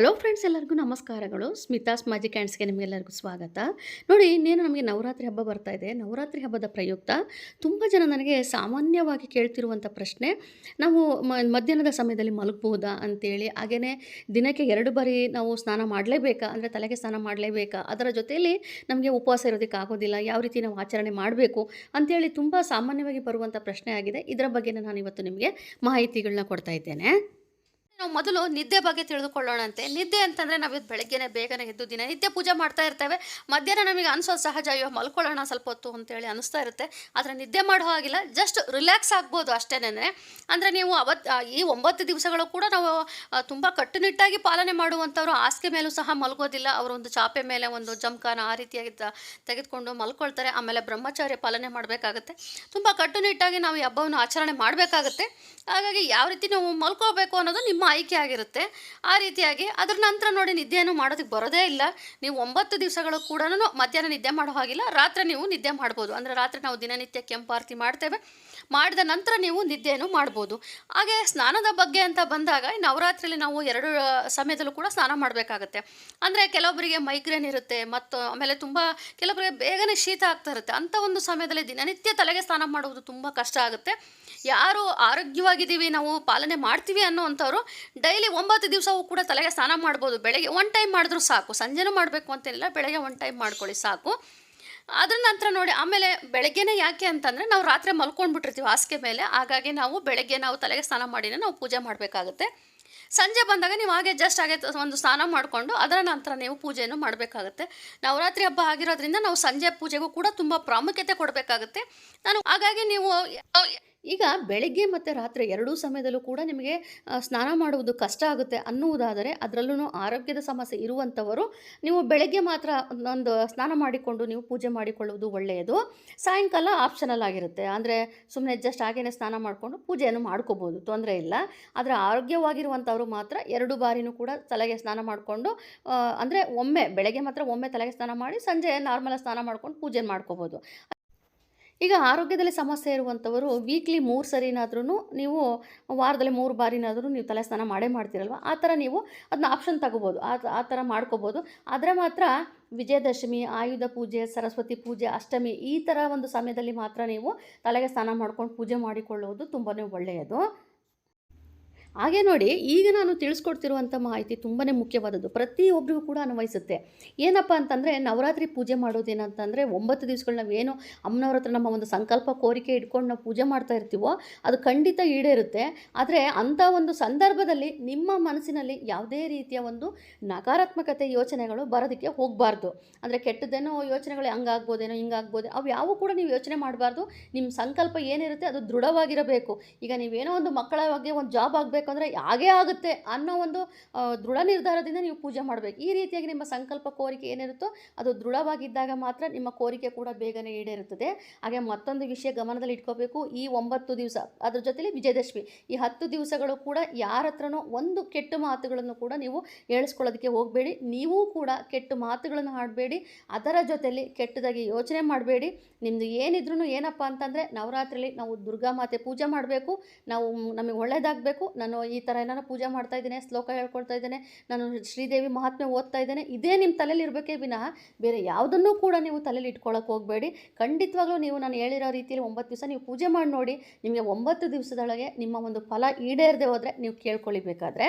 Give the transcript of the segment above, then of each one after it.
Hello friends ಎಲ್ಲರಿಗೂ ನಮಸ್ಕಾರಗಳು. Smitha's magic ಹ್ಯಾಂಡ್ಸ್ಗೆ ನಿಮಗೆಲ್ಲರಿಗೂ ಸ್ವಾಗತ. ನೋಡಿ, ಇನ್ನೇನು ನಮಗೆ ನವರಾತ್ರಿ ಹಬ್ಬ ಬರ್ತಾ ಇದೆ. ನವರಾತ್ರಿ ಹಬ್ಬದ ಪ್ರಯುಕ್ತ ತುಂಬ ಜನ ನನಗೆ ಸಾಮಾನ್ಯವಾಗಿ ಕೇಳ್ತಿರುವಂಥ ಪ್ರಶ್ನೆ, ನಾವು ಮಧ್ಯಾಹ್ನದ ಸಮಯದಲ್ಲಿ ಮಲಗಬಹುದಾ ಅಂತೇಳಿ. ಹಾಗೆಯೇ ದಿನಕ್ಕೆ ಎರಡು ಬಾರಿ ನಾವು ಸ್ನಾನ ಮಾಡಲೇಬೇಕಾ? ಅಂದರೆ ತಲೆಗೆ ಸ್ನಾನ ಮಾಡಲೇಬೇಕಾ? ಅದರ ಜೊತೆಯಲ್ಲಿ ನಮಗೆ ಉಪವಾಸ ಇರೋದಕ್ಕೆ ಆಗೋದಿಲ್ಲ. ಯಾವ ರೀತಿ ನಾವು ಆಚರಣೆ ಮಾಡಬೇಕು ಅಂತೇಳಿ ತುಂಬ ಸಾಮಾನ್ಯವಾಗಿ ಬರುವಂಥ ಪ್ರಶ್ನೆ ಆಗಿದೆ. ಇದರ ಬಗ್ಗೆ ನಾನು ಇವತ್ತು ನಿಮಗೆ ಮಾಹಿತಿಗಳನ್ನ ಕೊಡ್ತಾ ಇದ್ದೇನೆ. ನಾವು ಮೊದಲು ನಿದ್ದೆ ಬಗ್ಗೆ ತಿಳಿದುಕೊಳ್ಳೋಣಂತೆ. ನಿದ್ದೆ ಅಂತಂದರೆ ನಾವು ಇದು ಬೆಳಗ್ಗೆನೆ ಬೇಗನೆ ಎದ್ದು ದಿನ ನಿದ್ದೆ ಪೂಜೆ ಮಾಡ್ತಾ ಇರ್ತೇವೆ. ಮಧ್ಯಾಹ್ನ ನಮಗೆ ಅನಿಸೋ ಸಹಜ, ಅಯ್ಯೋ ಮಲ್ಕೊಳ್ಳೋಣ ಸ್ವಲ್ಪ ಹೊತ್ತು ಅಂತೇಳಿ ಅನಿಸ್ತಾ ಇರುತ್ತೆ. ಆದರೆ ನಿದ್ದೆ ಮಾಡೋ ಹಾಗಿಲ್ಲ ಜಸ್ಟ್ ರಿಲ್ಯಾಕ್ಸ್ ಆಗ್ಬೋದು ಅಷ್ಟೇನೆ ಅಂದರೆ ನೀವು ಅವತ್ತು ಈ ಒಂಬತ್ತು ದಿವಸಗಳು ಕೂಡ ನಾವು ತುಂಬ ಕಟ್ಟುನಿಟ್ಟಾಗಿ ಪಾಲನೆ ಮಾಡುವಂಥವ್ರು ಹಾಸಿಗೆ ಮೇಲೂ ಸಹ ಮಲಗೋದಿಲ್ಲ. ಅವರು ಒಂದು ಚಾಪೆ ಮೇಲೆ ಒಂದು ಜಮ್ಕಾನ ಆ ರೀತಿಯಾಗಿ ತೆಗೆದುಕೊಂಡು ಮಲ್ಕೊಳ್ತಾರೆ. ಆಮೇಲೆ ಬ್ರಹ್ಮಚಾರ್ಯ ಪಾಲನೆ ಮಾಡಬೇಕಾಗತ್ತೆ. ತುಂಬ ಕಟ್ಟುನಿಟ್ಟಾಗಿ ನಾವು ಈ ಹಬ್ಬವನ್ನು ಆಚರಣೆ ಮಾಡಬೇಕಾಗತ್ತೆ. ಹಾಗಾಗಿ ಯಾವ ರೀತಿ ನಾವು ಮಲ್ಕೋಬೇಕು ಅನ್ನೋದು ನಿಮ್ಮ ಆಯ್ಕೆ ಆಗಿರುತ್ತೆ. ಆ ರೀತಿಯಾಗಿ ಅದ್ರ ನಂತರ ನೋಡಿ ನಿದ್ದೆಯನ್ನು ಮಾಡೋದಕ್ಕೆ ಬರೋದೇ ಇಲ್ಲ. ನೀವು ಒಂಬತ್ತು ದಿವಸಗಳು ಕೂಡ ಮಧ್ಯಾಹ್ನ ನಿದ್ದೆ ಮಾಡೋ ಹಾಗಿಲ್ಲ. ರಾತ್ರಿ ನೀವು ನಿದ್ದೆ ಮಾಡ್ಬೋದು. ಅಂದರೆ ರಾತ್ರಿ ನಾವು ದಿನನಿತ್ಯ ಕೆಂಪಾರತಿ ಮಾಡ್ತೇವೆ. ಮಾಡಿದ ನಂತರ ನೀವು ನಿದ್ದೆಯನ್ನು ಮಾಡ್ಬೋದು. ಹಾಗೆ ಸ್ನಾನದ ಬಗ್ಗೆ ಅಂತ ಬಂದಾಗ ನವರಾತ್ರಿಯಲ್ಲಿ ನಾವು ಎರಡು ಸಮಯದಲ್ಲೂ ಕೂಡ ಸ್ನಾನ ಮಾಡಬೇಕಾಗತ್ತೆ. ಅಂದರೆ ಕೆಲವೊಬ್ಬರಿಗೆ ಮೈಗ್ರೇನ್ ಇರುತ್ತೆ ಮತ್ತು ಆಮೇಲೆ ತುಂಬ ಕೆಲವೊಬ್ಬರಿಗೆ ಬೇಗನೆ ಶೀತ ಆಗ್ತಾ ಇರುತ್ತೆ. ಅಂಥ ಒಂದು ಸಮಯದಲ್ಲಿ ದಿನನಿತ್ಯ ತಲೆಗೆ ಸ್ನಾನ ಮಾಡುವುದು ತುಂಬ ಕಷ್ಟ ಆಗುತ್ತೆ. ಯಾರು ಆರೋಗ್ಯವಾಗಿದ್ದೀವಿ, ನಾವು ಪಾಲನೆ ಮಾಡ್ತೀವಿ ಅನ್ನೋವಂಥವ್ರು ಡೈಲಿ ಒಂಬತ್ತು ದಿವಸವೂ ಕೂಡ ತಲೆಗೆ ಸ್ನಾನ ಮಾಡ್ಬೋದು. ಬೆಳಗ್ಗೆ ಒನ್ ಟೈಮ್ ಮಾಡಿದ್ರು ಸಾಕು. ಸಂಜೆನೂ ಮಾಡಬೇಕು ಅಂತೇನಿಲ್ಲ ಬೆಳಗ್ಗೆ ಒನ್ ಟೈಮ್ ಮಾಡ್ಕೊಳ್ಳಿ, ಸಾಕು. ಅದ್ರ ನಂತರ ನೋಡಿ, ಆಮೇಲೆ ಬೆಳಗ್ಗೆನೇ ಯಾಕೆ ಅಂತಂದರೆ, ನಾವು ರಾತ್ರಿ ಮಲ್ಕೊಂಡ್ಬಿಟ್ಟಿರ್ತೀವಿ ಹಾಸಿಗೆ ಮೇಲೆ. ಹಾಗಾಗಿ ನಾವು ಬೆಳಗ್ಗೆ ನಾವು ತಲೆಗೆ ಸ್ನಾನ ಮಾಡಿನೇ ನಾವು ಪೂಜೆ ಮಾಡಬೇಕಾಗುತ್ತೆ. ಸಂಜೆ ಬಂದಾಗ ನೀವು ಹಾಗೆ ಜಸ್ಟ್ ಹಾಗೆ ಒಂದು ಸ್ನಾನ ಮಾಡಿಕೊಂಡು, ಅದರ ನಂತರ ನೀವು ಪೂಜೆಯನ್ನು ಮಾಡಬೇಕಾಗುತ್ತೆ. ನವರಾತ್ರಿ ಹಬ್ಬ ಆಗಿರೋದ್ರಿಂದ ನಾವು ಸಂಜೆ ಪೂಜೆಗೂ ಕೂಡ ತುಂಬ ಪ್ರಾಮುಖ್ಯತೆ ಕೊಡಬೇಕಾಗುತ್ತೆ. ನಾನು ಹಾಗಾಗಿ ನೀವು ಈಗ ಬೆಳಗ್ಗೆ ಮತ್ತು ರಾತ್ರಿ ಎರಡೂ ಸಮಯದಲ್ಲೂ ಕೂಡ ನಿಮಗೆ ಸ್ನಾನ ಮಾಡುವುದು ಕಷ್ಟ ಆಗುತ್ತೆ ಅನ್ನುವುದಾದರೆ ಅದರಲ್ಲೂ ಆರೋಗ್ಯದ ಸಮಸ್ಯೆ ಇರುವಂಥವರು ನೀವು ಬೆಳಗ್ಗೆ ಮಾತ್ರ ಒಂದು ಸ್ನಾನ ಮಾಡಿಕೊಂಡು ನೀವು ಪೂಜೆ ಮಾಡಿಕೊಳ್ಳುವುದು ಒಳ್ಳೆಯದು. ಸಾಯಂಕಾಲ ಆಪ್ಷನಲ್ ಆಗಿರುತ್ತೆ. ಅಂದರೆ ಸುಮ್ಮನೆ ಜಸ್ಟ್ ಹಾಗೇನೆ ಸ್ನಾನ ಮಾಡಿಕೊಂಡು ಪೂಜೆಯನ್ನು ಮಾಡ್ಕೋಬೋದು. ತೊಂದರೆ ಇಲ್ಲ. ಆದರೆ ಆರೋಗ್ಯವಾಗಿರುವಂಥವರು ಮಾತ್ರ ಎರಡು ಬಾರಿನೂ ಕೂಡ ತಲೆಗೆ ಸ್ನಾನ ಮಾಡಿಕೊಂಡು ಅಂದರೆ ಒಮ್ಮೆ ಬೆಳಗ್ಗೆ ಮಾತ್ರ ಒಮ್ಮೆ ತಲೆಗೆ ಸ್ನಾನ ಮಾಡಿ ಸಂಜೆ ನಾರ್ಮಲ್ ಸ್ನಾನ ಮಾಡ್ಕೊಂಡು ಪೂಜೆ ಮಾಡ್ಕೋಬೋದು. ಈಗ ಆರೋಗ್ಯದಲ್ಲಿ ಸಮಸ್ಯೆ ಇರುವಂಥವರು ವೀಕ್ಲಿ ಮೂರು ಸರಿನಾದ್ರೂ ನೀವು ವಾರದಲ್ಲಿ ಮೂರು ಬಾರಿನಾದರೂ ನೀವು ತಲೆ ಸ್ನಾನ ಮಾಡೇ ಮಾಡ್ತೀರಲ್ವ? ಆ ಥರ ನೀವು ಅದನ್ನ ಆಪ್ಷನ್ ತಗೋಬೋದು. ಆ ಆ ಥರ ಮಾಡ್ಕೋಬೋದು. ಆದರೆ ಮಾತ್ರ ವಿಜಯದಶಮಿ, ಆಯುಧ ಪೂಜೆ, ಸರಸ್ವತಿ ಪೂಜೆ, ಅಷ್ಟಮಿ ಈ ಥರ ಒಂದು ಸಮಯದಲ್ಲಿ ಮಾತ್ರ ನೀವು ತಲೆಗೆ ಸ್ನಾನ ಮಾಡ್ಕೊಂಡು ಪೂಜೆ ಮಾಡಿಕೊಳ್ಳುವುದು ತುಂಬಾ ಒಳ್ಳೆಯದು. ಹಾಗೆ ನೋಡಿ, ಈಗ ನಾನು ತಿಳಿಸ್ಕೊಡ್ತಿರುವಂಥ ಮಾಹಿತಿ ತುಂಬಾ ಮುಖ್ಯವಾದದ್ದು. ಪ್ರತಿಯೊಬ್ಬರಿಗೂ ಕೂಡ ಅನ್ವಯಿಸುತ್ತೆ. ಏನಪ್ಪ ಅಂತಂದರೆ, ನವರಾತ್ರಿ ಪೂಜೆ ಮಾಡೋದೇನಂತಂದರೆ, ಒಂಬತ್ತು ದಿವಸಗಳು ನಾವೇನು ಅಮ್ಮನವ್ರ ಹತ್ರ ನಮ್ಮ ಒಂದು ಸಂಕಲ್ಪ, ಕೋರಿಕೆ ಇಟ್ಕೊಂಡು ನಾವು ಪೂಜೆ ಮಾಡ್ತಾ ಇರ್ತೀವೋ, ಅದು ಖಂಡಿತ ಈಡೇರುತ್ತೆ. ಆದರೆ ಅಂಥ ಒಂದು ಸಂದರ್ಭದಲ್ಲಿ ನಿಮ್ಮ ಮನಸ್ಸಿನಲ್ಲಿ ಯಾವುದೇ ರೀತಿಯ ಒಂದು ನಕಾರಾತ್ಮಕತೆ ಯೋಚನೆಗಳು ಬರೋದಕ್ಕೆ ಹೋಗಬಾರ್ದು. ಅಂದರೆ ಕೆಟ್ಟದ್ದೇನೋ ಯೋಚನೆಗಳು ಹಂಗಾಗ್ಬೋದೇನೋ, ಹಿಂಗಾಗ್ಬೋದೇ, ಅವು ಯಾವೂ ಕೂಡ ನೀವು ಯೋಚನೆ ಮಾಡಬಾರ್ದು. ನಿಮ್ಮ ಸಂಕಲ್ಪ ಏನಿರುತ್ತೆ ಅದು ದೃಢವಾಗಿರಬೇಕು. ಈಗ ನೀವೇನೋ ಒಂದು ಮಕ್ಕಳ ಬಗ್ಗೆ, ಒಂದು ಜಾಬ್ ಆಗಬೇಕು ಅಂದರೆ ಹಾಗೇ ಆಗುತ್ತೆ ಅನ್ನೋ ಒಂದು ದೃಢ ನಿರ್ಧಾರದಿಂದ ನೀವು ಪೂಜೆ ಮಾಡಬೇಕು. ಈ ರೀತಿಯಾಗಿ ನಿಮ್ಮ ಸಂಕಲ್ಪ ಕೋರಿಕೆ ಏನಿರುತ್ತೋ ಅದು ದೃಢವಾಗಿದ್ದಾಗ ಮಾತ್ರ ನಿಮ್ಮ ಕೋರಿಕೆ ಕೂಡ ಬೇಗನೆ ಈಡೇರುತ್ತದೆ. ಹಾಗೆ ಮತ್ತೊಂದು ವಿಷಯ ಗಮನದಲ್ಲಿ ಇಟ್ಕೋಬೇಕು. ಈ ಒಂಬತ್ತು ದಿವಸ, ಅದ್ರ ಜೊತೆಲಿ ವಿಜಯದಶಮಿ. ಈ ಹತ್ತು ದಿವಸಗಳು ಕೂಡ ಯಾರ ಹತ್ರನೋ ಒಂದು ಕೆಟ್ಟ ಮಾತುಗಳನ್ನು ಕೂಡ ನೀವು ಹೇಳಿಸ್ಕೊಳ್ಳೋದಕ್ಕೆ ಹೋಗಬೇಡಿ. ನೀವು ಕೂಡ ಕೆಟ್ಟ ಮಾತುಗಳನ್ನು ಆಡಬೇಡಿ ಅದರ ಜೊತೆಯಲ್ಲಿ ಕೆಟ್ಟದಾಗಿ ಯೋಚನೆ ಮಾಡಬೇಡಿ. ನಿಮ್ಮದು ಏನಿದ್ರೂ ಏನಪ್ಪ ಅಂತಂದರೆ ನವರಾತ್ರಿಲಿ ನಾವು ದುರ್ಗಾ ಮಾತೆ ಪೂಜೆ ಮಾಡಬೇಕು. ನಾವು ನಮಗೆ ಒಳ್ಳೇದಾಗಬೇಕು. ನಾನು ಈ ಥರ ಏನಾರ ಪೂಜೆ ಮಾಡ್ತಾ ಇದ್ದೇನೆ, ಶ್ಲೋಕ ಹೇಳ್ಕೊಳ್ತಾ ಇದ್ದೇನೆ, ನಾನು ಶ್ರೀದೇವಿ ಮಹಾತ್ಮೆ ಓದ್ತಾ ಇದ್ದೇನೆ, ಇದೇ ನಿಮ್ಮ ತಲೆಯಲ್ಲಿ ಇರಬೇಕೇ ವಿನಃ ಬೇರೆ ಯಾವುದನ್ನೂ ಕೂಡ ನೀವು ತಲೆಯಲ್ಲಿ ಇಟ್ಕೊಳ್ಳೋಕೆ ಹೋಗಬೇಡಿ. ಖಂಡಿತವಾಗ್ಲೂ ನೀವು ನಾನು ಹೇಳಿರೋ ರೀತಿಯಲ್ಲಿ ಒಂಬತ್ತು ದಿವಸ ನೀವು ಪೂಜೆ ಮಾಡಿ ನೋಡಿ, ನಿಮಗೆ ಒಂಬತ್ತು ದಿವಸದೊಳಗೆ ನಿಮ್ಮ ಒಂದು ಫಲ ಈಡೇರದೆ ಹೋದರೆ ನೀವು ಕೇಳ್ಕೊಳ್ಳಿ ಬೇಕಾದರೆ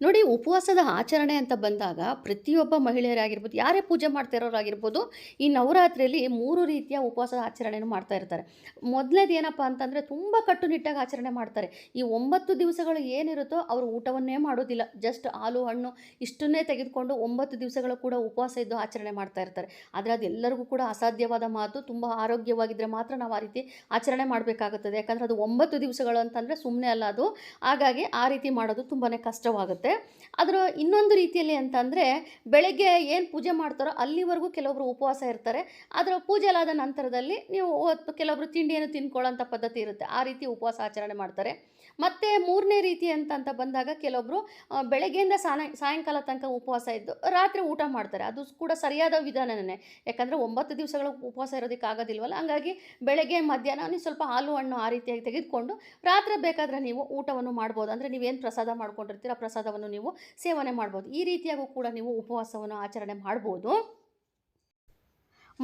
ನೋಡಿ, ಉಪವಾಸದ ಆಚರಣೆ ಅಂತ ಬಂದಾಗ ಪ್ರತಿಯೊಬ್ಬ ಮಹಿಳೆಯರಾಗಿರ್ಬೋದು, ಯಾರೇ ಪೂಜೆ ಮಾಡ್ತಿರೋರಾಗಿರ್ಬೋದು, ಈ ನವರಾತ್ರಿಯಲ್ಲಿ ಮೂರು ರೀತಿಯ ಉಪವಾಸದ ಆಚರಣೆಯನ್ನು ಮಾಡ್ತಾ ಇರ್ತಾರೆ. ಮೊದಲನೇದು ಏನಪ್ಪ ಅಂತಂದರೆ, ತುಂಬ ಕಟ್ಟುನಿಟ್ಟಾಗಿ ಆಚರಣೆ ಮಾಡ್ತಾರೆ. ಈ ಒಂಬತ್ತು ದಿವಸಗಳು ಏನಿರುತ್ತೋ ಅವರು ಊಟವನ್ನೇ ಮಾಡೋದಿಲ್ಲ. ಜಸ್ಟ್ ಹಾಲು, ಹಣ್ಣು ಇಷ್ಟನ್ನೇ ತೆಗೆದುಕೊಂಡು ಒಂಬತ್ತು ದಿವಸಗಳು ಕೂಡ ಉಪವಾಸ ಇದ್ದು ಆಚರಣೆ ಮಾಡ್ತಾ ಇರ್ತಾರೆ. ಆದರೆ ಅದು ಎಲ್ಲರಿಗೂ ಕೂಡ ಅಸಾಧ್ಯವಾದ ಮಾತು, ತುಂಬ ಆರೋಗ್ಯವಾಗಿದ್ದರೆ ಮಾತ್ರ ನಾವು ಆ ರೀತಿ ಆಚರಣೆ ಮಾಡಬೇಕಾಗುತ್ತದೆ. ಯಾಕಂದರೆ ಅದು ಒಂಬತ್ತು ದಿವಸಗಳು ಅಂತಂದರೆ ಸುಮ್ಮನೆ ಅಲ್ಲ ಅದು. ಹಾಗಾಗಿ ಆ ರೀತಿ ಮಾಡೋದು ತುಂಬಾ ಕಷ್ಟವಾಗುತ್ತೆ. ಅದರ ಇನ್ನೊಂದು ರೀತಿಯಲ್ಲಿ ಅಂತಂದರೆ ಬೆಳಗ್ಗೆ ಏನು ಪೂಜೆ ಮಾಡ್ತಾರೋ ಅಲ್ಲಿವರೆಗೂ ಕೆಲವೊಬ್ಬರು ಉಪವಾಸ ಇರ್ತಾರೆ. ಅದರ ಪೂಜೆಲಾದ ನಂತರದಲ್ಲಿ ನೀವು ಕೆಲವೊಬ್ಬರು ಕೆಲವೊಬ್ರು ತಿಂಡಿಯನ್ನು ತಿನ್ಕೊಳ್ಳೋಂಥ ಪದ್ಧತಿ ಇರುತ್ತೆ. ಆ ರೀತಿ ಉಪವಾಸ ಆಚರಣೆ ಮಾಡ್ತಾರೆ. ಮತ್ತು ಮೂರನೇ ರೀತಿ ಅಂತ ಅಂತ ಬಂದಾಗ ಕೆಲವೊಬ್ಬರು ಬೆಳಗ್ಗೆಯಿಂದ ಸಾನ ಸಾಯಂಕಾಲ ತನಕ ಉಪವಾಸ ಇದ್ದು ರಾತ್ರಿ ಊಟ ಮಾಡ್ತಾರೆ. ಅದು ಕೂಡ ಸರಿಯಾದ ವಿಧಾನನೇ. ಯಾಕಂದರೆ ಒಂಬತ್ತು ದಿವಸಗಳ ಉಪವಾಸ ಇರೋದಕ್ಕೆ ಆಗೋದಿಲ್ವಲ್ಲ? ಹಂಗಾಗಿ ಬೆಳಗ್ಗೆ, ಮಧ್ಯಾಹ್ನ ನೀವು ಸ್ವಲ್ಪ ಹಾಲು, ಹಣ್ಣು ಆ ರೀತಿಯಾಗಿ ತೆಗೆದುಕೊಂಡು ರಾತ್ರಿ ಬೇಕಾದರೆ ನೀವು ಊಟವನ್ನು ಮಾಡ್ಬೋದು. ಅಂದರೆ ನೀವೇನು ಪ್ರಸಾದ ಮಾಡ್ಕೊಂಡಿರ್ತೀರ ಆ ನೀವು ಸೇವನೆ ಮಾಡ್ಬೋದು. ಈ ರೀತಿಯಾಗೂ ಕೂಡ ನೀವು ಉಪವಾಸವನ್ನು ಆಚರಣೆ ಮಾಡ್ಬೋದು.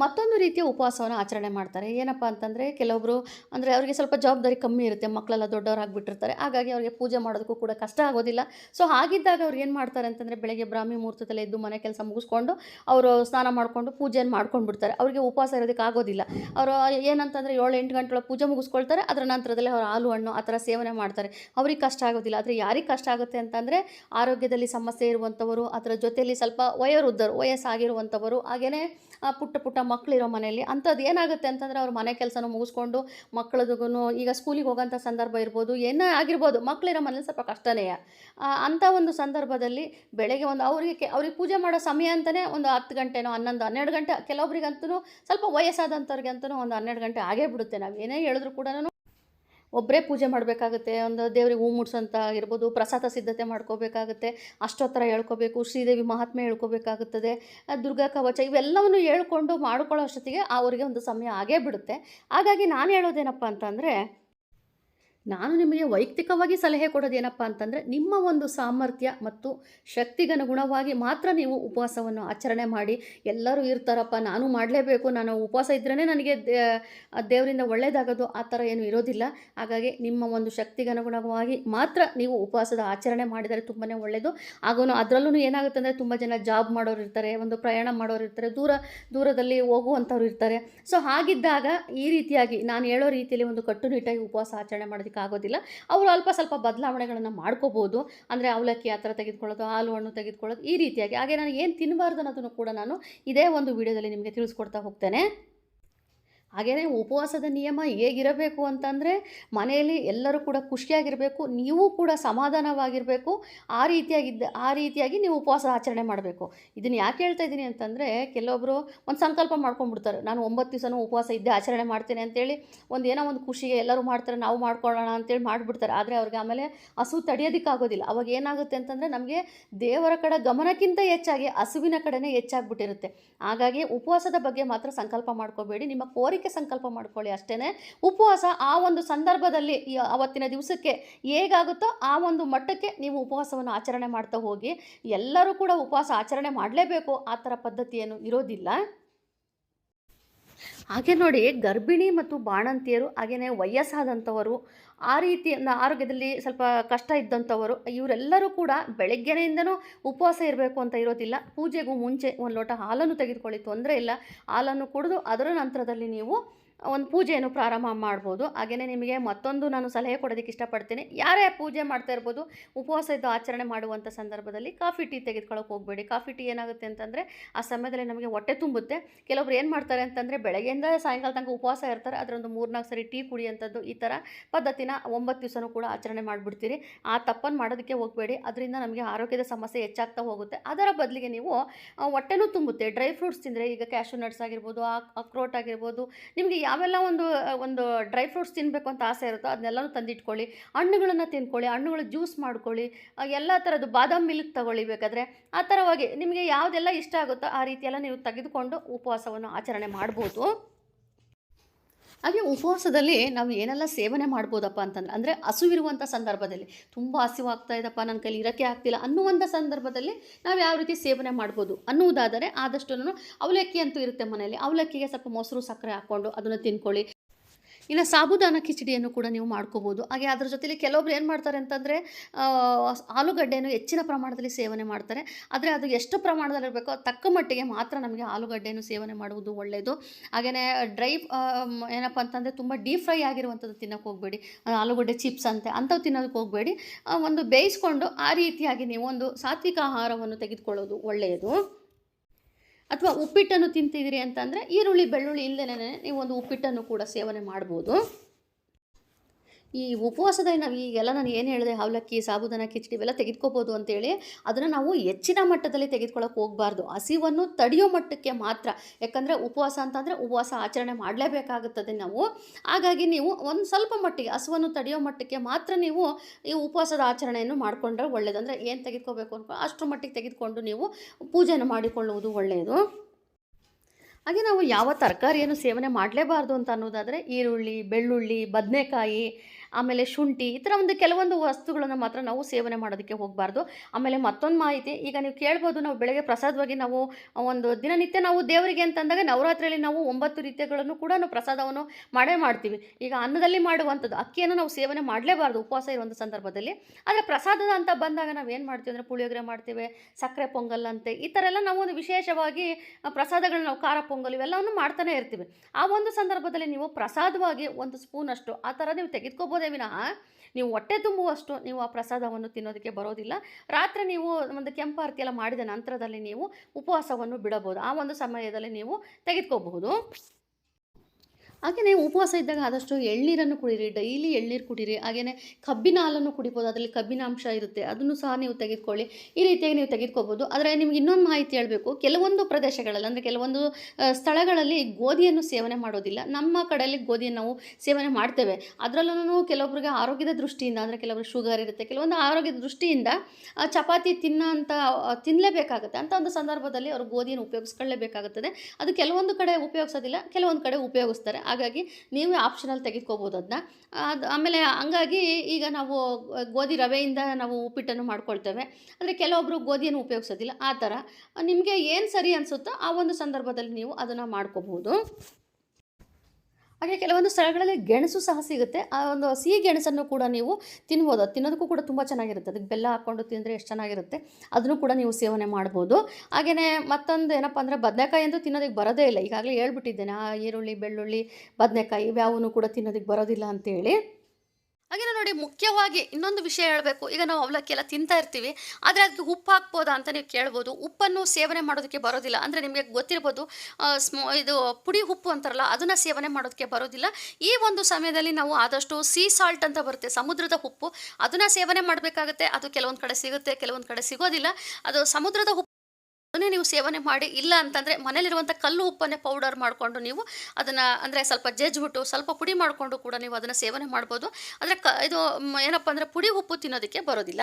ಮತ್ತೊಂದು ರೀತಿಯ ಉಪವಾಸವನ್ನು ಆಚರಣೆ ಮಾಡ್ತಾರೆ. ಏನಪ್ಪ ಅಂತಂದರೆ ಕೆಲವೊಬ್ಬರು ಅಂದರೆ ಅವರಿಗೆ ಸ್ವಲ್ಪ ಜವಾಬ್ದಾರಿ ಕಮ್ಮಿ ಇರುತ್ತೆ ಮಕ್ಕಳೆಲ್ಲ ದೊಡ್ಡವರಾಗಿಬಿಟ್ಟಿರ್ತಾರೆ ಹಾಗಾಗಿ ಅವರಿಗೆ ಪೂಜೆ ಮಾಡೋದಕ್ಕೂ ಕೂಡ ಕಷ್ಟ ಆಗೋದಿಲ್ಲ. ಸೊ ಹಾಗಿದ್ದಾಗ ಅವ್ರು ಏನು ಮಾಡ್ತಾರೆ ಅಂತಂದರೆ ಬೆಳಗ್ಗೆ ಬ್ರಾಹ್ಮಿ ಮುಹೂರ್ತದಲ್ಲಿ ಎದ್ದು ಮನೆ ಕೆಲಸ ಮುಗಿಸ್ಕೊಂಡು ಅವರು ಸ್ನಾನ ಮಾಡಿಕೊಂಡು ಪೂಜೆಯನ್ನು ಮಾಡ್ಕೊಂಡು ಬಿಡ್ತಾರೆ ಅವರಿಗೆ ಉಪವಾಸ ಇರೋದಕ್ಕೆ ಆಗೋದಿಲ್ಲ. ಅವರು ಏನಂತಂದರೆ ಏಳು ಎಂಟು ಗಂಟೆಗಳ ಪೂಜೆ ಮುಗಿಸ್ಕೊಳ್ತಾರೆ, ಅದರ ನಂತರದಲ್ಲಿ ಅವರು ಹಾಲು, ಹಣ್ಣು ಆ ಥರ ಸೇವನೆ ಮಾಡ್ತಾರೆ. ಅವ್ರಿಗೆ ಕಷ್ಟ ಆಗೋದಿಲ್ಲ. ಆದರೆ ಯಾರಿಗೆ ಕಷ್ಟ ಆಗುತ್ತೆ ಅಂತಂದರೆ ಆರೋಗ್ಯದಲ್ಲಿ ಸಮಸ್ಯೆ ಇರುವಂಥವರು, ಅದರ ಜೊತೆಯಲ್ಲಿ ಸ್ವಲ್ಪ ವಯೋವೃದ್ಧರು, ವಯಸ್ಸಾಗಿರುವಂಥವರು ಹಾಗೆಯೇ ಪುಟ್ಟ ಪುಟ್ಟ ಮಕ್ಕಳಿರೋ ಮನೆಯಲ್ಲಿ ಅಂಥದ್ದು ಏನಾಗುತ್ತೆ ಅಂತಂದರೆ ಅವ್ರ ಮನೆ ಕೆಲಸನೂ ಮುಗಿಸ್ಕೊಂಡು ಮಕ್ಕಳದಗೂ ಈಗ ಸ್ಕೂಲಿಗೆ ಹೋಗೋಂಥ ಸಂದರ್ಭ ಇರ್ಬೋದು, ಏನೇ ಆಗಿರ್ಬೋದು ಮಕ್ಕಳಿರೋ ಮನೇಲಿ ಸ್ವಲ್ಪ ಕಷ್ಟನೇ ಅಂಥ ಒಂದು ಸಂದರ್ಭದಲ್ಲಿ ಬೆಳಗ್ಗೆ ಒಂದು ಅವರಿಗೆ ಅವ್ರಿಗೆ ಪೂಜೆ ಮಾಡೋ ಸಮಯ ಅಂತಲೇ ಒಂದು ಹತ್ತು ಗಂಟೆನೋ ಹನ್ನೊಂದು, ಹನ್ನೆರಡು ಗಂಟೆ ಕೆಲವೊಬ್ರಿಗಂತೂ ಸ್ವಲ್ಪ ವಯಸ್ಸಾದಂಥವ್ರಿಗಂತೂ ಒಂದು ಹನ್ನೆರಡು ಗಂಟೆ ಆಗೇ ಬಿಡುತ್ತೆ. ನಾವು ಏನೇ ಹೇಳಿದ್ರು ಕೂಡ ಒಬ್ಬರೇ ಪೂಜೆ ಮಾಡಬೇಕಾಗುತ್ತೆ, ಒಂದು ದೇವ್ರಿಗೆ ಹೂ ಮುಡ್ಸೋಂಥ ಆಗಿರ್ಬೋದು ಪ್ರಸಾದ ಸಿದ್ಧತೆ ಮಾಡ್ಕೋಬೇಕಾಗುತ್ತೆ, ಅಷ್ಟೋತ್ತರ ಹೇಳ್ಕೋಬೇಕು, ಶ್ರೀದೇವಿ ಮಹಾತ್ಮೆ ಹೇಳ್ಕೋಬೇಕಾಗುತ್ತದೆ ದುರ್ಗಾ ಕವಚ ಇವೆಲ್ಲವನ್ನು ಹೇಳ್ಕೊಂಡು ಮಾಡ್ಕೊಳ್ಳೋ ಅಷ್ಟೊತ್ತಿಗೆ ಅವರಿಗೆ ಒಂದು ಸಮಯ ಆಗೇ ಬಿಡುತ್ತೆ. ಹಾಗಾಗಿ ನಾನು ಹೇಳೋದೇನಪ್ಪ ಅಂತಂದರೆ ನಾನು ನಿಮಗೆ ವೈಯಕ್ತಿಕವಾಗಿ ಸಲಹೆ ಕೊಡೋದೇನಪ್ಪ ಅಂತಂದರೆ, ನಿಮ್ಮ ಒಂದು ಸಾಮರ್ಥ್ಯ ಮತ್ತು ಶಕ್ತಿಗನುಗುಣವಾಗಿ ಮಾತ್ರ ನೀವು ಉಪವಾಸವನ್ನು ಆಚರಣೆ ಮಾಡಿ, ಎಲ್ಲರೂ ಇರ್ತಾರಪ್ಪ, ನಾನು ಮಾಡಲೇಬೇಕು, ನಾನು ಉಪವಾಸ ಇದ್ರೇ ನನಗೆ ದೇವರಿಂದ ಒಳ್ಳೆಯದಾಗೋದು ಆ ಥರ ಏನು ಇರೋದಿಲ್ಲ. ಹಾಗಾಗಿ ನಿಮ್ಮ ಒಂದು ಶಕ್ತಿಗನುಗುಣವಾಗಿ ಮಾತ್ರ ನೀವು ಉಪವಾಸದ ಆಚರಣೆ ಮಾಡಿದರೆ ತುಂಬಾ ಒಳ್ಳೆಯದು ಹಾಗೂ ಅದರಲ್ಲೂ ಏನಾಗುತ್ತೆ ಅಂದರೆ, ತುಂಬ ಜನ ಜಾಬ್ ಮಾಡೋರು ಇರ್ತಾರೆ, ಒಂದು ಪ್ರಯಾಣ ಮಾಡೋರು ಇರ್ತಾರೆ, ದೂರ, ದೂರದಲ್ಲಿ ಹೋಗುವಂಥವ್ರು ಇರ್ತಾರೆ. ಸೊ, ಹಾಗಿದ್ದಾಗ ಈ ರೀತಿಯಾಗಿ, ನಾನು ಹೇಳೋ ರೀತಿಯಲ್ಲಿ ಒಂದು ಕಟ್ಟುನಿಟ್ಟಾಗಿ ಉಪವಾಸ ಆಚರಣೆ ಮಾಡೋದಕ್ಕೆ ಆಗೋದಿಲ್ಲ. ಅವರು ಅಲ್ಪ ಸ್ವಲ್ಪ ಬದಲಾವಣೆಗಳನ್ನು ಮಾಡ್ಕೋಬೋದು. ಅಂದರೆ ಅವಲಕ್ಕಿ ಆ ಥರ ತೆಗೆದುಕೊಳ್ಳೋದು, ಹಾಲು ಹಣ್ಣು ತೆಗೆದುಕೊಳ್ಳೋದು ಈ ರೀತಿಯಾಗಿ. ಹಾಗೆ ನಾನು ಏನು ತಿನ್ನಬಾರ್ದು ಅನ್ನೋದನ್ನು ಕೂಡ ನಾನು ಇದೇ ಒಂದು ವಿಡಿಯೋದಲ್ಲಿ ನಿಮಗೆ ತಿಳಿಸ್ಕೊಡ್ತಾ ಹೋಗ್ತೇನೆ. ಹಾಗೆಯೇ ಉಪವಾಸದ ನಿಯಮ ಹೇಗಿರಬೇಕು ಅಂತಂದರೆ ಮನೆಯಲ್ಲಿ ಎಲ್ಲರೂ ಕೂಡ ಖುಷಿಯಾಗಿರಬೇಕು, ನೀವು ಕೂಡ ಸಮಾಧಾನವಾಗಿರಬೇಕು, ಆ ರೀತಿಯಾಗಿದ್ದ, ಆ ರೀತಿಯಾಗಿ ನೀವು ಉಪವಾಸ ಆಚರಣೆ ಮಾಡಬೇಕು. ಇದನ್ನು ಯಾಕೆ ಹೇಳ್ತಾ ಇದ್ದೀನಿ ಅಂತಂದರೆ ಕೆಲವೊಬ್ಬರು ಒಂದು ಸಂಕಲ್ಪ ಮಾಡ್ಕೊಂಡ್ಬಿಡ್ತಾರೆ, ನಾನು ಒಂಬತ್ತು ದಿವಸನೂ ಉಪವಾಸ ಇದ್ದೇ ಆಚರಣೆ ಮಾಡ್ತೇನೆ ಅಂತೇಳಿ ಒಂದು ಏನೋ ಒಂದು ಖುಷಿಗೆ ಎಲ್ಲರೂ ಮಾಡ್ತಾರೆ, ನಾವು ಮಾಡ್ಕೊಳ್ಳೋಣ ಅಂತೇಳಿ ಮಾಡಿಬಿಡ್ತಾರೆ. ಆದರೆ ಅವ್ರಿಗೆ ಆಮೇಲೆ ಹಸು ತಡೆಯೋದಕ್ಕಾಗೋದಿಲ್ಲ ಅವಾಗ ಏನಾಗುತ್ತೆ ಅಂತಂದರೆ ನಮಗೆ ದೇವರ ಕಡೆ ಗಮನಕ್ಕಿಂತ ಹೆಚ್ಚಾಗಿ ಹಸುವಿನ ಕಡೆನೇ ಹೆಚ್ಚಾಗ್ಬಿಟ್ಟಿರುತ್ತೆ. ಹಾಗಾಗಿ ಉಪವಾಸದ ಬಗ್ಗೆ ಮಾತ್ರ ಸಂಕಲ್ಪ ಮಾಡ್ಕೋಬೇಡಿ. ನಿಮ್ಮ ಕೋರಿಕೆ ಸಂಕಲ್ಪ ಮಾಡ್ಕೊಳ್ಳಿ ಅಷ್ಟೇ ಉಪವಾಸ ಆ ಒಂದು ಸಂದರ್ಭದಲ್ಲಿ ಅವತ್ತಿನ ದಿವಸಕ್ಕೆ ಹೇಗಾಗುತ್ತೋ ಆ ಒಂದು ಮಟ್ಟಕ್ಕೆ ನೀವು ಉಪವಾಸವನ್ನು ಆಚರಣೆ ಮಾಡ್ತಾ ಹೋಗಿ, ಎಲ್ಲರೂ ಕೂಡ ಉಪವಾಸ ಆಚರಣೆ ಮಾಡಲೇಬೇಕು ಆ ಥರ ಪದ್ಧತಿ ಏನು ಇರೋದಿಲ್ಲ. ಹಾಗೆ ನೋಡಿ ಗರ್ಭಿಣಿ ಮತ್ತು ಬಾಣಂತಿಯರು ಹಾಗೆಯೇ ವಯಸ್ಸಾದಂಥವರು ಆ ರೀತಿ ಆರೋಗ್ಯದಲ್ಲಿ ಸ್ವಲ್ಪ ಕಷ್ಟ ಇದ್ದಂಥವರು, ಇವರೆಲ್ಲರೂ ಕೂಡ ಬೆಳಗ್ಗೆನೆಯಿಂದನೂ ಉಪವಾಸ ಇರಬೇಕು ಅಂತ ಇರೋದಿಲ್ಲ. ಪೂಜೆಗೂ ಮುಂಚೆ ಒಂದು ಲೋಟ ಹಾಲನ್ನು ತೆಗೆದುಕೊಳ್ಳಿ, ತೊಂದರೆ ಇಲ್ಲ. ಹಾಲನ್ನು ಕುಡಿದು ಅದರ ನಂತರದಲ್ಲಿ ನೀವು ಒಂದು ಪೂಜೆಯನ್ನು ಪ್ರಾರಂಭ ಮಾಡ್ಬೋದು. ಹಾಗೆಯೇ ನಿಮಗೆ ಮತ್ತೊಂದು ನಾನು ಸಲಹೆ ಕೊಡೋದಕ್ಕೆ ಇಷ್ಟಪಡ್ತೀನಿ. ಯಾರೇ ಪೂಜೆ ಮಾಡ್ತಾ ಇರ್ಬೋದು, ಉಪವಾಸ ಇದ್ದು ಆಚರಣೆ ಮಾಡುವಂಥ ಸಂದರ್ಭದಲ್ಲಿ ಕಾಫಿ ಟೀ ತೆಗೆದುಕೊಳ್ಳೋಕೆ ಹೋಗಬೇಡಿ. ಕಾಫಿ ಟೀ ಏನಾಗುತ್ತೆ ಅಂತಂದರೆ ಆ ಸಮಯದಲ್ಲಿ ನಮಗೆ ಹೊಟ್ಟೆ ತುಂಬುತ್ತೆ. ಕೆಲವೊಬ್ರು ಏನು ಮಾಡ್ತಾರೆ ಅಂತಂದರೆ ಬೆಳಗ್ಗೆಯಿಂದ ಸಾಯಂಕಾಲ ತನಕ ಉಪವಾಸ ಇರ್ತಾರೆ. ಅದರೊಂದು ಮೂರ್ನಾಲ್ಕು ಸರಿ ಟೀ ಕುಡಿಯೋಂಥದ್ದು ಈ ಥರ ಪದ್ಧತಿನ ಒಂಬತ್ತು ದಿವಸನೂ ಕೂಡ ಆಚರಣೆ ಮಾಡಿಬಿಡ್ತೀರಿ. ಆ ತಪ್ಪನ್ನು ಮಾಡೋದಕ್ಕೆ ಹೋಗಬೇಡಿ. ಅದರಿಂದ ನಮಗೆ ಆರೋಗ್ಯದ ಸಮಸ್ಯೆ ಹೆಚ್ಚಾಗ್ತಾ ಹೋಗುತ್ತೆ. ಅದರ ಬದಲಿಗೆ ನೀವು ಹೊಟ್ಟೆನೂ ತುಂಬುತ್ತೆ. ಡ್ರೈ ಫ್ರೂಟ್ಸ್ ತಿಂದರೆ ಈಗ ಕ್ಯಾಶು ನಟ್ಸ್ ಆಗಿರ್ಬೋದು, ಆ ಅಕ್ರೋಟ್ ಆಗಿರ್ಬೋದು, ನಿಮಗೆ ಯಾವೆಲ್ಲ ಒಂದು ಒಂದು ಡ್ರೈ ಫ್ರೂಟ್ಸ್ ತಿನ್ನಬೇಕು ಅಂತ ಆಸೆ ಇರುತ್ತೋ ಅದನ್ನೆಲ್ಲನೂ ತಂದಿಟ್ಕೊಳ್ಳಿ. ಹಣ್ಣುಗಳನ್ನು ತಿನ್ಕೊಳ್ಳಿ, ಹಣ್ಣುಗಳು ಜ್ಯೂಸ್ ಮಾಡ್ಕೊಳ್ಳಿ ಎಲ್ಲ ಥರದ್ದು ಬಾದಾಮ್ ಮಿಲ್ಕ್ ತಗೊಳ್ಳಿ ಬೇಕಾದರೆ. ಆ ಥರವಾಗಿ ನಿಮಗೆ ಯಾವುದೆಲ್ಲ ಇಷ್ಟ ಆಗುತ್ತೋ ಆ ರೀತಿಯೆಲ್ಲ ನೀವು ತೆಗೆದುಕೊಂಡು ಉಪವಾಸವನ್ನು ಆಚರಣೆ ಮಾಡ್ಬೋದು. ಹಾಗೆ ಉಪವಾಸದಲ್ಲಿ ನಾವು ಏನೆಲ್ಲ ಸೇವನೆ ಮಾಡ್ಬೋದಪ್ಪ ಅಂತಂದ್ರೆ, ಅಂದರೆ ಹಸುವಿರುವಂಥ ಸಂದರ್ಭದಲ್ಲಿ. ತುಂಬ ಹಸಿವಾಗ್ತಾ ಇದಪ್ಪ ನನ್ನ ಕೈಲಿ ಇರೋಕ್ಕೆ ಆಗ್ತಿಲ್ಲ ಅನ್ನುವಂಥ ಸಂದರ್ಭದಲ್ಲಿ ನಾವು ಯಾವ ರೀತಿ ಸೇವನೆ ಮಾಡ್ಬೋದು ಅನ್ನುವುದಾದರೆ ಆದಷ್ಟು ಅವಲಕ್ಕಿ ಅಂತೂ ಇರುತ್ತೆ ಮನೆಯಲ್ಲಿ. ಅವಲಕ್ಕಿಗೆ ಸ್ವಲ್ಪ ಮೊಸರು ಸಕ್ಕರೆ ಹಾಕ್ಕೊಂಡು ಅದನ್ನು ತಿನ್ಕೊಳ್ಳಿ. ಇನ್ನು ಸಾಬುದಾನ ಕಿಚಡಿಯನ್ನು ಕೂಡ ನೀವು ಮಾಡ್ಕೋಬೋದು. ಹಾಗೆ ಅದ್ರ ಜೊತೆಲಿ ಕೆಲವೊಬ್ರು ಏನು ಮಾಡ್ತಾರೆ ಅಂತಂದರೆ ಆಲೂಗಡ್ಡೆಯನ್ನು ಹೆಚ್ಚಿನ ಪ್ರಮಾಣದಲ್ಲಿ ಸೇವನೆ ಮಾಡ್ತಾರೆ. ಆದರೆ ಅದು ಎಷ್ಟು ಪ್ರಮಾಣದಲ್ಲಿ ಇರಬೇಕೋ ತಕ್ಕ ಮಟ್ಟಿಗೆ ಮಾತ್ರ ನಮಗೆ ಆಲೂಗಡ್ಡೆಯನ್ನು ಸೇವನೆ ಮಾಡುವುದು ಒಳ್ಳೆಯದು ಹಾಗೆಯೇ ಡ್ರೈ ಏನಪ್ಪ ಅಂತಂದರೆ ತುಂಬ ಡೀಪ್ ಫ್ರೈ ಆಗಿರುವಂಥದ್ದು ತಿನ್ನೋಕೆ ಹೋಗಬೇಡಿ. ಆಲೂಗಡ್ಡೆ ಚಿಪ್ಸ್ ಅಂತೆ ಅಂಥವು ತಿನ್ನೋದಕ್ಕೆ ಹೋಗಬೇಡಿ. ಒಂದು ಬೇಯಿಸ್ಕೊಂಡು ಆ ರೀತಿಯಾಗಿ ನೀವು ಒಂದು ಸಾತ್ವಿಕ ಆಹಾರವನ್ನು ತೆಗೆದುಕೊಳ್ಳೋದು ಒಳ್ಳೆಯದು ಅಥವಾ ಉಪ್ಪಿಟ್ಟನ್ನು ತಿಂತಿದ್ದೀರಿ ಅಂತಂದರೆ ಈರುಳ್ಳಿ ಬೆಳ್ಳುಳ್ಳಿ ಇಲ್ಲದೇ ನೀವು ಒಂದು ಉಪ್ಪಿಟ್ಟನ್ನು ಕೂಡ ಸೇವನೆ ಮಾಡ್ಬೋದು. ಈ ಉಪವಾಸದಲ್ಲಿ ನಾವು ಈಗೆಲ್ಲ ನಾನು ಏನು ಹೇಳಿದೆ ಅವಲಕ್ಕಿ ಸಾಬುದಾನ, ಕಿಚಡಿ ಇವೆಲ್ಲ ತೆಗೆದುಕೋಬೋದು ಅಂತೇಳಿ, ಅದನ್ನು ನಾವು ಹೆಚ್ಚಿನ ಮಟ್ಟದಲ್ಲಿ ತೆಗೆದುಕೊಳ್ಳೋಕೆ ಹೋಗಬಾರ್ದು. ಹಸಿವನ್ನು ತಡೆಯೋ ಮಟ್ಟಕ್ಕೆ ಮಾತ್ರ. ಯಾಕಂದರೆ ಉಪವಾಸ ಅಂತಂದರೆ ಉಪವಾಸ ಆಚರಣೆ ಮಾಡಲೇಬೇಕಾಗುತ್ತದೆ ನಾವು. ಹಾಗಾಗಿ ನೀವು ಒಂದು ಸ್ವಲ್ಪ ಮಟ್ಟಿಗೆ ಹಸುವನ್ನು ತಡೆಯೋ ಮಟ್ಟಕ್ಕೆ ಮಾತ್ರ ನೀವು ಈ ಉಪವಾಸದ ಆಚರಣೆಯನ್ನು ಮಾಡಿಕೊಂಡ್ರೆ ಒಳ್ಳೆಯದು ಅಂದರೆ ಏನು ತೆಗೆದುಕೋಬೇಕು ಅನ್ಕೊ ಅಷ್ಟರ ಮಟ್ಟಿಗೆ ತೆಗೆದುಕೊಂಡು ನೀವು ಪೂಜೆಯನ್ನು ಮಾಡಿಕೊಳ್ಳುವುದು ಒಳ್ಳೆಯದು ಹಾಗೆ ನಾವು ಯಾವ ತರಕಾರಿಯನ್ನು ಸೇವನೆ ಮಾಡಲೇಬಾರ್ದು ಅಂತ ಅನ್ನೋದಾದರೆ ಈರುಳ್ಳಿ, ಬೆಳ್ಳುಳ್ಳಿ, ಬದನೆಕಾಯಿ ಆಮೇಲೆ ಶುಂಠಿ ಈ ಥರ ಒಂದು ಕೆಲವೊಂದು ವಸ್ತುಗಳನ್ನು ಮಾತ್ರ ನಾವು ಸೇವನೆ ಮಾಡೋದಕ್ಕೆ ಹೋಗಬಾರ್ದು. ಆಮೇಲೆ ಮತ್ತೊಂದು ಮಾಹಿತಿ, ಈಗ ನೀವು ಕೇಳ್ಬೋದು ನಾವು ಬೆಳಗ್ಗೆ ಪ್ರಸಾದವಾಗಿ ನಾವು ಒಂದು ದಿನನಿತ್ಯ ನಾವು ದೇವರಿಗೆ ಅಂತಂದಾಗ ನವರಾತ್ರಿಯಲ್ಲಿ ನಾವು ಒಂಬತ್ತು ರೀತಿಗಳನ್ನು ಕೂಡ ನಾವು ಪ್ರಸಾದವನ್ನು ಮಾಡೇ ಮಾಡ್ತೀವಿ. ಈಗ ಅನ್ನದಲ್ಲಿ ಮಾಡುವಂಥದ್ದು, ಅಕ್ಕಿಯನ್ನು ನಾವು ಸೇವನೆ ಮಾಡಲೇಬಾರ್ದು ಉಪವಾಸ ಇರುವಂಥ ಸಂದರ್ಭದಲ್ಲಿ. ಆದರೆ ಪ್ರಸಾದದ ಅಂತ ಬಂದಾಗ ನಾವು ಏನು ಮಾಡ್ತೀವಿ ಅಂದರೆ ಪುಳಿಯೋಗರೆ ಮಾಡ್ತೀವಿ, ಸಕ್ಕರೆ ಪೊಂಗಲ್ ಅಂತೆ ಈ ಥರ ಎಲ್ಲ ನಾವು ಒಂದು ವಿಶೇಷವಾಗಿ ಪ್ರಸಾದಗಳನ್ನ ನಾವು ಖಾರ ಪೊಂಗಲ್ ಇವೆಲ್ಲವನ್ನು ಮಾಡ್ತಾನೆ ಇರ್ತೀವಿ. ಆ ಒಂದು ಸಂದರ್ಭದಲ್ಲಿ ನೀವು ಪ್ರಸಾದವಾಗಿ ಒಂದು ಸ್ಪೂನಷ್ಟು ಆ ಥರ ನೀವು ತೆಗೆದುಕೋಬೋದೇ. ವಿನಃ ನೀವು ಹೊಟ್ಟೆ ತುಂಬುವಷ್ಟು ನೀವು ಆ ಪ್ರಸಾದವನ್ನು ತಿನ್ನೋದಕ್ಕೆ ಬರೋದಿಲ್ಲ. ರಾತ್ರಿ ನೀವು ಒಂದು ಕೆಂಪಾರತಿ ಎಲ್ಲ ಮಾಡಿದ ನಂತರದಲ್ಲಿ ನೀವು ಉಪವಾಸವನ್ನು ಬಿಡಬಹುದು. ಆ ಒಂದು ಸಮಯದಲ್ಲಿ ನೀವು ತೆಗೆದುಕೋಬಹುದು. ಹಾಗೆಯೇ ಉಪವಾಸ ಇದ್ದಾಗ ಆದಷ್ಟು ಎಳ್ನೀರನ್ನು ಕುಡೀರಿ, ಡೈಲಿ ಎಳ್ನೀರು ಕುಡೀರಿ ಹಾಗೆಯೇ ಕಬ್ಬಿನ ಹಾಲನ್ನು ಕುಡಿಬೋದು, ಅದರಲ್ಲಿ ಕಬ್ಬಿನ ಅಂಶ ಇರುತ್ತೆ, ಅದನ್ನು ಸಹ ನೀವು ತೆಗೆದುಕೊಳ್ಳಿ. ಈ ರೀತಿಯಾಗಿ ನೀವು ತೆಗೆದುಕೋಬೋದು ಆದರೆ ನಿಮ್ಗೆ ಇನ್ನೊಂದು ಮಾಹಿತಿ ಹೇಳಬೇಕು, ಕೆಲವೊಂದು ಪ್ರದೇಶಗಳಲ್ಲಿ, ಅಂದರೆ ಕೆಲವೊಂದು ಸ್ಥಳಗಳಲ್ಲಿ ಗೋಧಿಯನ್ನು ಸೇವನೆ ಮಾಡೋದಿಲ್ಲ. ನಮ್ಮ ಕಡೆಯಲ್ಲಿ ಗೋಧಿಯನ್ನು ನಾವು ಸೇವನೆ ಮಾಡ್ತೇವೆ. ಅದರಲ್ಲೂ ಕೆಲವೊಬ್ಬರಿಗೆ ಆರೋಗ್ಯದ ದೃಷ್ಟಿಯಿಂದ, ಅಂದರೆ ಕೆಲವರು ಶುಗರ್ ಇರುತ್ತೆ, ಕೆಲವೊಂದು ಆರೋಗ್ಯದ ದೃಷ್ಟಿಯಿಂದ ಚಪಾತಿ ತಿನ್ನೋ ಅಂತ ತಿನ್ನಲೇಬೇಕಾಗುತ್ತೆ ಅಂತ ಒಂದು ಸಂದರ್ಭದಲ್ಲಿ ಅವರು ಗೋಧಿಯನ್ನು ಉಪಯೋಗಿಸ್ಕೊಳ್ಳೇಬೇಕಾಗುತ್ತದೆ. ಅದು ಕೆಲವೊಂದು ಕಡೆ ಉಪಯೋಗಿಸೋದಿಲ್ಲ, ಕೆಲವೊಂದು ಕಡೆ ಉಪಯೋಗಿಸ್ತಾರೆ. ಹಾಗಾಗಿ ನೀವೇ ಆಪ್ಷನಲ್ ತೆಗೆದುಕೋಬೋದು ಅದನ್ನ ಅದು ಆಮೇಲೆ ಹಂಗಾಗಿ ಈಗ ನಾವು ಗೋಧಿ ರವೆಯಿಂದ ನಾವು ಉಪ್ಪಿಟ್ಟನ್ನು ಮಾಡ್ಕೊಳ್ತೇವೆ. ಅಂದರೆ ಕೆಲವೊಬ್ಬರು ಗೋಧಿಯನ್ನು ಉಪಯೋಗಿಸೋದಿಲ್ಲ, ಆ ಥರ. ನಿಮಗೆ ಏನು ಸರಿ ಅನಿಸುತ್ತೋ ಆ ಒಂದು ಸಂದರ್ಭದಲ್ಲಿ ನೀವು ಅದನ್ನು ಮಾಡ್ಕೋಬಹುದು ಹಾಗೆ ಕೆಲವೊಂದು ಸ್ಥಳಗಳಲ್ಲಿ ಗೆಣಸು ಸಹ ಸಿಗುತ್ತೆ. ಆ ಒಂದು ಸಿಹಿ ಗೆಣಸನ್ನು ಕೂಡ ನೀವು ತಿನ್ಬೋದು. ಅದು ತಿನ್ನೋದಕ್ಕೂ ಕೂಡ ತುಂಬ ಚೆನ್ನಾಗಿರುತ್ತೆ. ಅದಕ್ಕೆ ಬೆಲ್ಲ ಹಾಕ್ಕೊಂಡು ತಿಂದರೆ ಎಷ್ಟು ಚೆನ್ನಾಗಿರುತ್ತೆ, ಅದನ್ನು ಕೂಡ ನೀವು ಸೇವನೆ ಮಾಡ್ಬೋದು. ಹಾಗೆಯೇ ಮತ್ತೊಂದು ಏನಪ್ಪ ಅಂದರೆ ಬದನೆಕಾಯಿ ಅಂತೂ ತಿನ್ನೋದಕ್ಕೆ ಬರೋದೇ ಇಲ್ಲ. ಈಗಾಗಲೇ ಹೇಳ್ಬಿಟ್ಟಿದ್ದೇನೆ. ಆ ಈರುಳ್ಳಿ, ಬೆಳ್ಳುಳ್ಳಿ, ಬದನೆಕಾಯಿ ಇವ್ಯಾವೂ ಕೂಡ ತಿನ್ನೋದಕ್ಕೆ ಬರೋದಿಲ್ಲ ಅಂತೇಳಿ. ಹಾಗೆ ನೋಡಿ ಮುಖ್ಯವಾಗಿ ಇನ್ನೊಂದು ವಿಷಯ ಹೇಳಬೇಕು. ಈಗ ನಾವು ಅವಲಕ್ಕಿ ಎಲ್ಲ ತಿಂತಾ ಇರ್ತೀವಿ. ಆದರೆ ಅದಕ್ಕೆ ಉಪ್ಪು ಹಾಕ್ಬೋದಾ ಅಂತ ನೀವು ಕೇಳ್ಬೋದು. ಉಪ್ಪನ್ನು ಸೇವನೆ ಮಾಡೋದಕ್ಕೆ ಬರೋದಿಲ್ಲ. ಅಂದರೆ ನಿಮಗೆ ಗೊತ್ತಿರ್ಬೋದು ಸ್ಮೋ, ಇದು ಪುಡಿ ಉಪ್ಪು ಅಂತಾರಲ್ಲ, ಅದನ್ನು ಸೇವನೆ ಮಾಡೋದಕ್ಕೆ ಬರೋದಿಲ್ಲ. ಈ ಒಂದು ಸಮಯದಲ್ಲಿ ನಾವು ಆದಷ್ಟು ಸೀ ಸಾಲ್ಟ್ ಅಂತ ಬರುತ್ತೆ, ಸಮುದ್ರದ ಉಪ್ಪು. ಅದನ್ನು ಸೇವನೆ ಮಾಡಬೇಕಾಗುತ್ತೆ. ಅದು ಕೆಲವೊಂದು ಕಡೆ ಸಿಗುತ್ತೆ, ಕೆಲವೊಂದು ಕಡೆ ಸಿಗೋದಿಲ್ಲ. ಅದು ಸಮುದ್ರದ ಉಪ್ಪು ನೀವು ಸೇವನೆ ಮಾಡಿ, ಇಲ್ಲ ಅಂತಂದರೆ ಮನೇಲಿರುವಂಥ ಕಲ್ಲು ಉಪ್ಪನ್ನೇ ಪೌಡರ್ ಮಾಡಿಕೊಂಡು ನೀವು ಅದನ್ನು ಅಂದರೆ ಸ್ವಲ್ಪ ಜಜ್ಜಿಬಿಟ್ಟು ಸ್ವಲ್ಪ ಪುಡಿ ಮಾಡಿಕೊಂಡು ಕೂಡ ನೀವು ಅದನ್ನು ಸೇವನೆ ಮಾಡ್ಬೋದು. ಅಂದರೆ ಕ ಇದು ಏನಪ್ಪ ಅಂದರೆ ಪುಡಿ ಉಪ್ಪು ತಿನ್ನೋದಕ್ಕೆ ಬರೋದಿಲ್ಲ.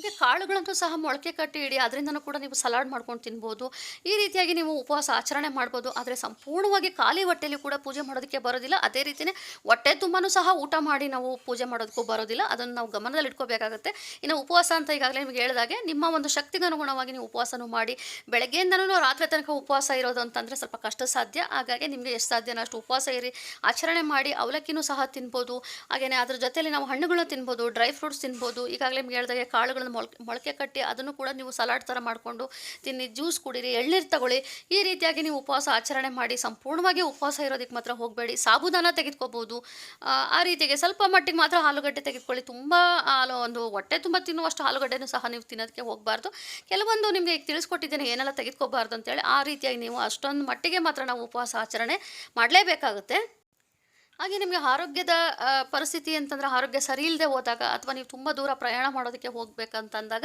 ಹೀಗೆ ಕಾಳುಗಳಂತೂ ಸಹ ಮೊಳಕೆ ಕಟ್ಟಿ ಇಡಿ, ಅದರಿಂದನೂ ಕೂಡ ನೀವು ಸಲಾಡ್ ಮಾಡ್ಕೊಂಡು ತಿನ್ಬೋದು. ಈ ರೀತಿಯಾಗಿ ನೀವು ಉಪವಾಸ ಆಚರಣೆ ಮಾಡ್ಬೋದು, ಆದರೆ ಸಂಪೂರ್ಣವಾಗಿ ಖಾಲಿ ಹೊಟ್ಟೆಯಲ್ಲಿ ಕೂಡ ಪೂಜೆ ಮಾಡೋದಕ್ಕೆ ಬರೋದಿಲ್ಲ. ಅದೇ ರೀತಿಯೇ ಹೊಟ್ಟೆ ತುಂಬಾ ಸಹ ಊಟ ಮಾಡಿ ನಾವು ಪೂಜೆ ಮಾಡೋದಕ್ಕೂ ಬರೋದಿಲ್ಲ. ಅದನ್ನು ನಾವು ಗಮನದಲ್ಲಿ ಇಟ್ಕೋಬೇಕಾಗುತ್ತೆ. ಇನ್ನು ಉಪವಾಸ ಅಂತ ಈಗಾಗಲೇ ನಿಮಗೆ ಹೇಳಿದಾಗೆ ನಿಮ್ಮ ಒಂದು ಶಕ್ತಿಗೆ ಅನುಗುಣವಾಗಿ ನೀವು ಉಪವಾಸನೂ ಮಾಡಿ, ಬೆಳಗ್ಗೆಯಿಂದನೂ ರಾತ್ರಿ ತನಕ ಉಪವಾಸ ಇರೋದು ಅಂತಂದರೆ ಸ್ವಲ್ಪ ಕಷ್ಟ ಸಾಧ್ಯ. ಹಾಗಾಗಿ ನಿಮಗೆ ಎಷ್ಟು ಸಾಧ್ಯನೋ ಅಷ್ಟು ಉಪವಾಸ ಇರಿ, ಆಚರಣೆ ಮಾಡಿ, ಅವಲಕ್ಕಿನೂ ಸಹ ತಿನ್ಬೋದು. ಹಾಗೆಯೇ ಅದ್ರ ಜೊತೆಯಲ್ಲಿ ನಾವು ಹಣ್ಣುಗಳನ್ನ ತಿನ್ಬೋದು, ಡ್ರೈ ಫ್ರೂಟ್ಸ್ ತಿನ್ಬೋದು. ಈಗಾಗಲೇ ನಿಮ್ಗೆ ಹೇಳಿದಾಗೆ ಕಾಳುಗಳನ್ನು ಮೊಳಕೆ ಮೊಳಕೆ ಕಟ್ಟಿ ಅದನ್ನು ಕೂಡ ನೀವು ಸಲಾಡ್ ಥರ ಮಾಡಿಕೊಂಡು ತಿನ್ನಿ ಜ್ಯೂಸ್ ಕುಡೀರಿ ಎಳ್ನೀರು ತಗೊಳ್ಳಿ. ಈ ರೀತಿಯಾಗಿ ನೀವು ಉಪವಾಸ ಆಚರಣೆ ಮಾಡಿ ಸಂಪೂರ್ಣವಾಗಿ ಉಪವಾಸ ಇರೋದಕ್ಕೆ ಮಾತ್ರ ಹೋಗಬೇಡಿ. ಸಾಬುದಾನ ತೆಗೆದುಕೋಬೋದು. ಆ, ರೀತಿಗೆ ಸ್ವಲ್ಪ ಮಟ್ಟಿಗೆ ಮಾತ್ರ ಆಲೂಗಡ್ಡೆ ತೆಗೆದುಕೊಳ್ಳಿ. ತುಂಬ ಆಲೂ ಒಂದು ಹೊಟ್ಟೆ ತುಂಬ ತಿನ್ನುವಷ್ಟು ಆಲೂಗಡ್ಡೆನೂ ಸಹ ನೀವು ತಿನ್ನೋದಕ್ಕೆ ಹೋಗಬಾರ್ದು. ಕೆಲವೊಂದು ನಿಮಗೆ ಈಗ ತಿಳಿಸ್ಕೊಟ್ಟಿದ್ದೇನೆ ಏನೆಲ್ಲ ತೆಗೆದುಕೋಬಾರ್ದು ಅಂತೇಳಿ ಆ ರೀತಿಯಾಗಿ ನೀವು ಅಷ್ಟೊಂದು ಮಟ್ಟಿಗೆ ಮಾತ್ರ ನಾವು ಉಪವಾಸ ಆಚರಣೆ ಮಾಡಲೇಬೇಕಾಗುತ್ತೆ. ಹಾಗೆ ನಿಮಗೆ ಆರೋಗ್ಯದ ಪರಿಸ್ಥಿತಿ ಅಂತಂದರೆ ಆರೋಗ್ಯ ಸರಿ ಇಲ್ಲದೆ ಹೋದಾಗ ಅಥವಾ ನೀವು ತುಂಬ ದೂರ ಪ್ರಯಾಣ ಮಾಡೋದಕ್ಕೆ ಹೋಗ್ಬೇಕಂತಂದಾಗ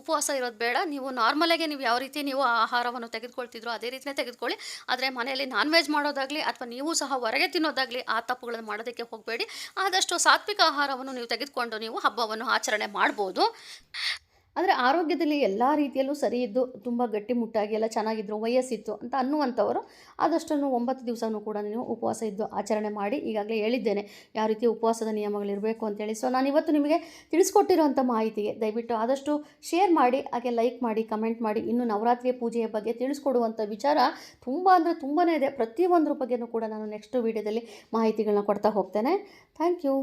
ಉಪವಾಸ ಇರೋದು ಬೇಡ. ನೀವು ನಾರ್ಮಲಾಗಿ ನೀವು ಯಾವ ರೀತಿ ನೀವು ಆಹಾರವನ್ನು ತೆಗೆದುಕೊಳ್ತಿದ್ರೋ ಅದೇ ರೀತಿಯೇ ತೆಗೆದುಕೊಳ್ಳಿ. ಆದರೆ ಮನೆಯಲ್ಲಿ ನಾನ್ ವೆಜ್ ಮಾಡೋದಾಗಲಿ ಅಥವಾ ನೀವು ಸಹ ಹೊರಗೆ ತಿನ್ನೋದಾಗಲಿ ಆ ತಪ್ಪುಗಳನ್ನು ಮಾಡೋದಕ್ಕೆ ಹೋಗಬೇಡಿ. ಆದಷ್ಟು ಸಾತ್ವಿಕ ಆಹಾರವನ್ನು ನೀವು ತೆಗೆದುಕೊಂಡು ನೀವು ಹಬ್ಬವನ್ನು ಆಚರಣೆ ಮಾಡ್ಬೋದು. ಆದರೆ ಆರೋಗ್ಯದಲ್ಲಿ ಎಲ್ಲ ರೀತಿಯಲ್ಲೂ ಸರಿ ಇದ್ದು ತುಂಬ ಗಟ್ಟಿಮುಟ್ಟಾಗಿ ಎಲ್ಲ ಚೆನ್ನಾಗಿದ್ದರು ವಯಸ್ಸಿತ್ತು ಅಂತ ಅನ್ನುವಂಥವರು ಆದಷ್ಟನ್ನು ಒಂಬತ್ತು ದಿವಸನೂ ಕೂಡ ನೀವು ಉಪವಾಸ ಇದ್ದು ಆಚರಣೆ ಮಾಡಿ ಈಗಾಗಲೇ ಹೇಳಿದ್ದೇನೆ ಯಾವ ರೀತಿ ಉಪವಾಸದ ನಿಯಮಗಳಿರಬೇಕು ಅಂತೇಳಿ. ಸೊ ನಾನು ಇವತ್ತು ನಿಮಗೆ ತಿಳಿಸ್ಕೊಟ್ಟಿರುವಂಥ ಮಾಹಿತಿಗೆ ದಯವಿಟ್ಟು ಆದಷ್ಟು ಶೇರ್ ಮಾಡಿ, ಹಾಗೆ ಲೈಕ್ ಮಾಡಿ ಕಮೆಂಟ್ ಮಾಡಿ, ಇನ್ನು ನವರಾತ್ರಿಯ ಪೂಜೆಯ ಬಗ್ಗೆ ತಿಳಿಸ್ಕೊಡುವಂಥ ವಿಚಾರ ತುಂಬ ಅಂದರೆ ತುಂಬಾ ಇದೆ. ಪ್ರತಿಯೊಂದ್ರ ಬಗ್ಗೆಯೂ ಕೂಡ ನಾನು ನೆಕ್ಸ್ಟ್ ವೀಡಿಯೋದಲ್ಲಿ ಮಾಹಿತಿಗಳನ್ನ ಕೊಡ್ತಾ ಹೋಗ್ತೇನೆ. Thank you